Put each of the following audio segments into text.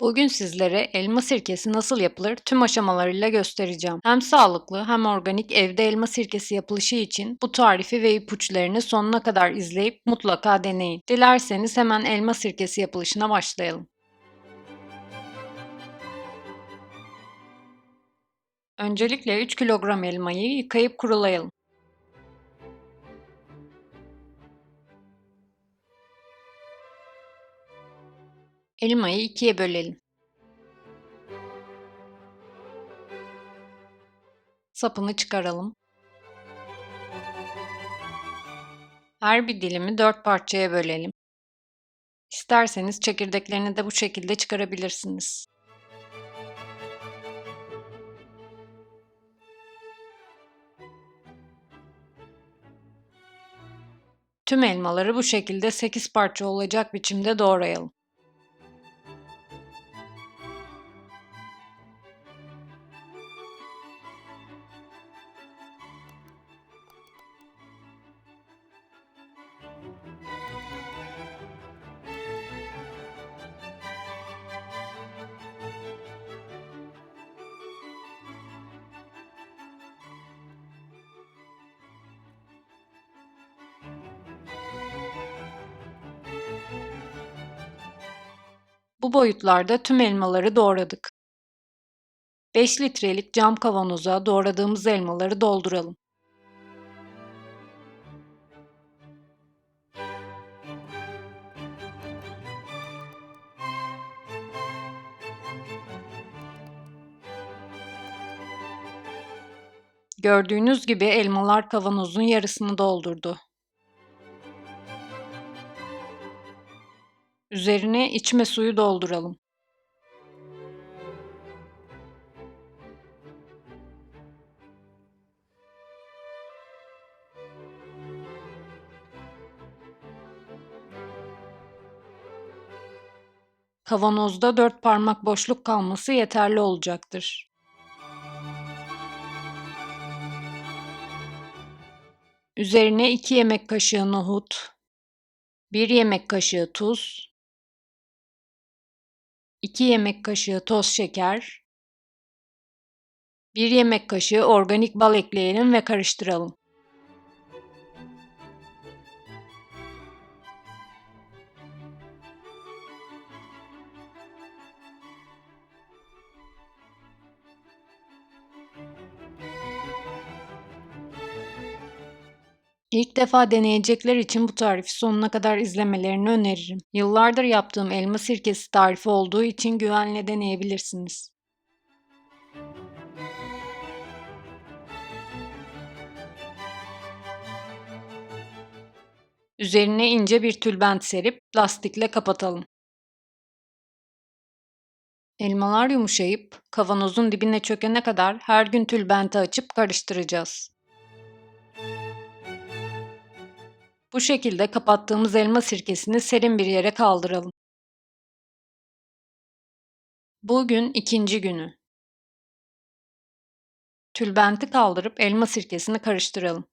Bugün sizlere elma sirkesi nasıl yapılır tüm aşamalarıyla göstereceğim. Hem sağlıklı hem organik evde elma sirkesi yapılışı için bu tarifi ve ipuçlarını sonuna kadar izleyip mutlaka deneyin. Dilerseniz hemen elma sirkesi yapılışına başlayalım. Öncelikle 3 kilogram elmayı yıkayıp kurulayalım. Elmayı ikiye bölelim. Sapını çıkaralım. Her bir dilimi dört parçaya bölelim. İsterseniz çekirdeklerini de bu şekilde çıkarabilirsiniz. Tüm elmaları bu şekilde 8 parça olacak biçimde doğrayalım. Bu boyutlarda tüm elmaları doğradık. 5 litrelik cam kavanoza doğradığımız elmaları dolduralım. Gördüğünüz gibi elmalar kavanozun yarısını doldurdu. Üzerine içme suyu dolduralım. Kavanozda 4 parmak boşluk kalması yeterli olacaktır. Üzerine 2 yemek kaşığı nohut, 1 yemek kaşığı tuz, 2 yemek kaşığı toz şeker, 1 yemek kaşığı organik bal ekleyelim ve karıştıralım. İlk defa deneyecekler için bu tarifi sonuna kadar izlemelerini öneririm. Yıllardır yaptığım elma sirkesi tarifi olduğu için güvenle deneyebilirsiniz. Üzerine ince bir tülbent serip lastikle kapatalım. Elmalar yumuşayıp kavanozun dibine çökene kadar her gün tülbenti açıp karıştıracağız. Bu şekilde kapattığımız elma sirkesini serin bir yere kaldıralım. Bugün ikinci günü. Tülbenti kaldırıp elma sirkesini karıştıralım.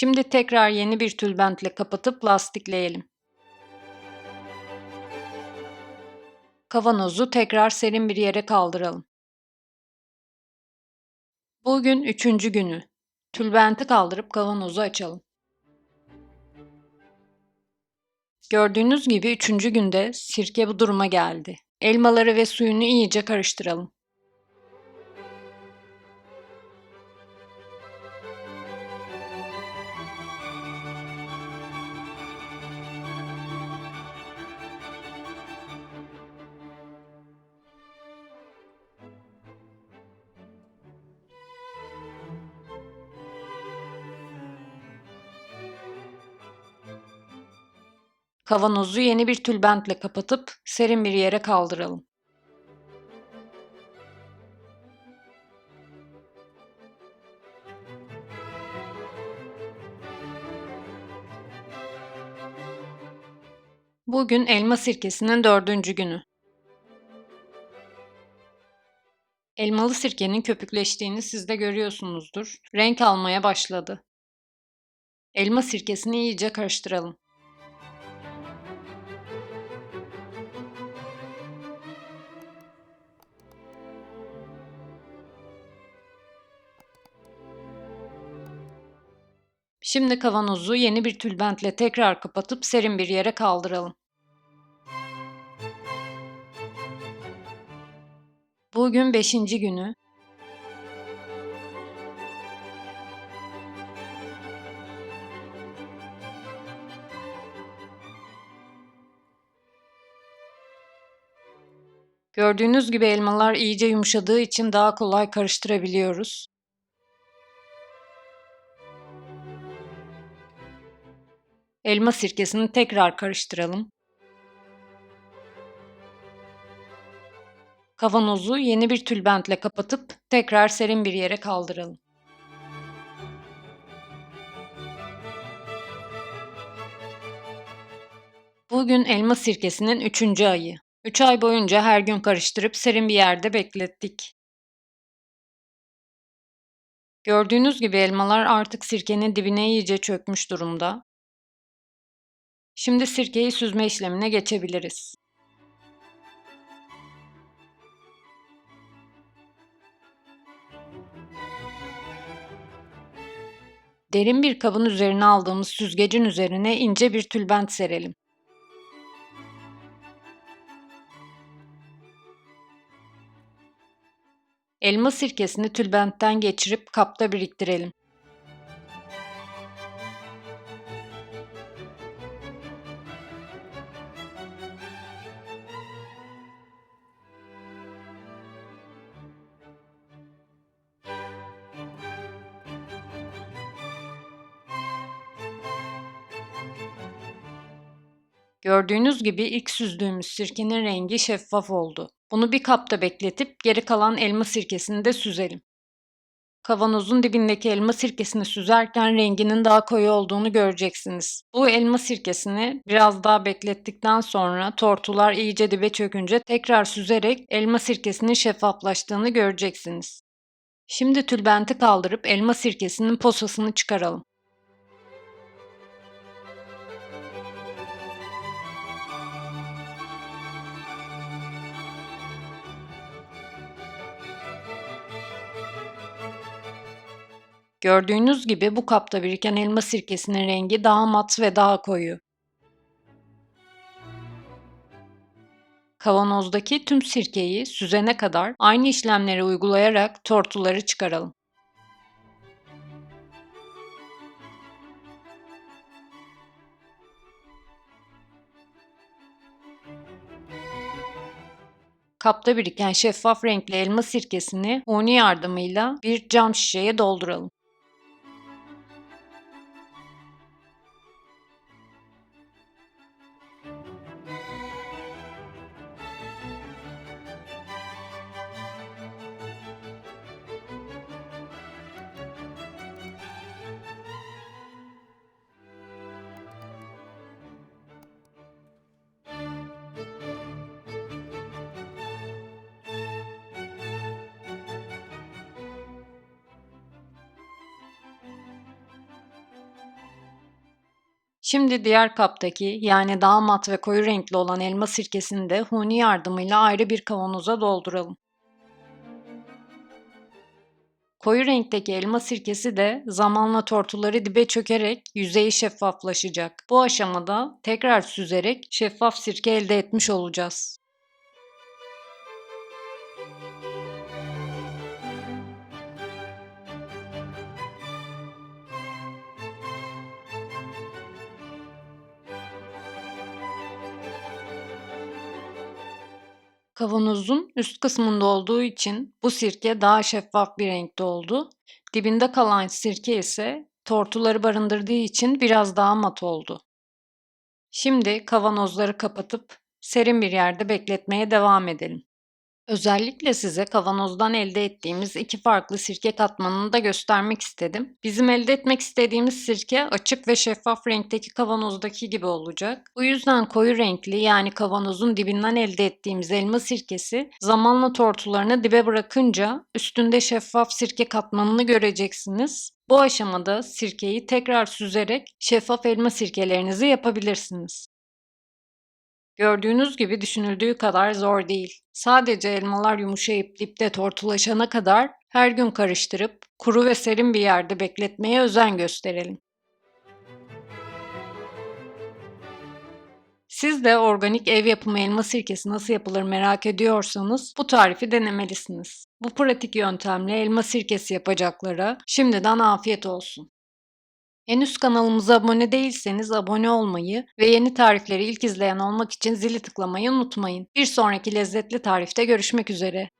Şimdi tekrar yeni bir tülbentle kapatıp lastikleyelim. Kavanozu tekrar serin bir yere kaldıralım. Bugün üçüncü günü. Tülbenti kaldırıp kavanozu açalım. Gördüğünüz gibi üçüncü günde sirke bu duruma geldi. Elmaları ve suyunu iyice karıştıralım. Kavanozu yeni bir tülbentle kapatıp serin bir yere kaldıralım. Bugün elma sirkesinin dördüncü günü. Elmalı sirkenin köpükleştiğini siz de görüyorsunuzdur. Renk almaya başladı. Elma sirkesini iyice karıştıralım. Şimdi kavanozu yeni bir tülbentle tekrar kapatıp serin bir yere kaldıralım. Bugün beşinci günü. Gördüğünüz gibi elmalar iyice yumuşadığı için daha kolay karıştırabiliyoruz. Elma sirkesini tekrar karıştıralım. Kavanozu yeni bir tülbentle kapatıp tekrar serin bir yere kaldıralım. Bugün elma sirkesinin üçüncü ayı. Üç ay boyunca her gün karıştırıp serin bir yerde beklettik. Gördüğünüz gibi elmalar artık sirkenin dibine iyice çökmüş durumda. Şimdi sirkeyi süzme işlemine geçebiliriz. Derin bir kabın üzerine aldığımız süzgecin üzerine ince bir tülbent serelim. Elma sirkesini tülbentten geçirip kapta biriktirelim. Gördüğünüz gibi ilk süzdüğümüz sirkenin rengi şeffaf oldu. Bunu bir kapta bekletip geri kalan elma sirkesini de süzelim. Kavanozun dibindeki elma sirkesini süzerken renginin daha koyu olduğunu göreceksiniz. Bu elma sirkesini biraz daha beklettikten sonra tortular iyice dibe çökünce tekrar süzerek elma sirkesinin şeffaflaştığını göreceksiniz. Şimdi tülbenti kaldırıp elma sirkesinin posasını çıkaralım. Gördüğünüz gibi bu kapta biriken elma sirkesinin rengi daha mat ve daha koyu. Kavanozdaki tüm sirkeyi süzene kadar aynı işlemleri uygulayarak tortuları çıkaralım. Kapta biriken şeffaf renkli elma sirkesini huni yardımıyla bir cam şişeye dolduralım. Şimdi diğer kaptaki yani daha mat ve koyu renkli olan elma sirkesini de huni yardımıyla ayrı bir kavanoza dolduralım. Koyu renkteki elma sirkesi de zamanla tortuları dibe çökerek yüzeyi şeffaflaşacak. Bu aşamada tekrar süzerek şeffaf sirke elde etmiş olacağız. Kavanozun üst kısmında olduğu için bu sirke daha şeffaf bir renkte oldu. Dibinde kalan sirke ise tortuları barındırdığı için biraz daha mat oldu. Şimdi kavanozları kapatıp serin bir yerde bekletmeye devam edelim. Özellikle size kavanozdan elde ettiğimiz iki farklı sirke katmanını da göstermek istedim. Bizim elde etmek istediğimiz sirke açık ve şeffaf renkteki kavanozdaki gibi olacak. Bu yüzden koyu renkli yani kavanozun dibinden elde ettiğimiz elma sirkesi zamanla tortularını dibe bırakınca üstünde şeffaf sirke katmanını göreceksiniz. Bu aşamada sirkeyi tekrar süzerek şeffaf elma sirkelerinizi yapabilirsiniz. Gördüğünüz gibi düşünüldüğü kadar zor değil. Sadece elmalar yumuşayıp dipte tortulaşana kadar her gün karıştırıp kuru ve serin bir yerde bekletmeye özen gösterelim. Siz de organik ev yapımı elma sirkesi nasıl yapılır merak ediyorsanız bu tarifi denemelisiniz. Bu pratik yöntemle elma sirkesi yapacaklara şimdiden afiyet olsun. Henüz kanalımıza abone değilseniz abone olmayı ve yeni tarifleri ilk izleyen olmak için zili tıklamayı unutmayın. Bir sonraki lezzetli tarifte görüşmek üzere.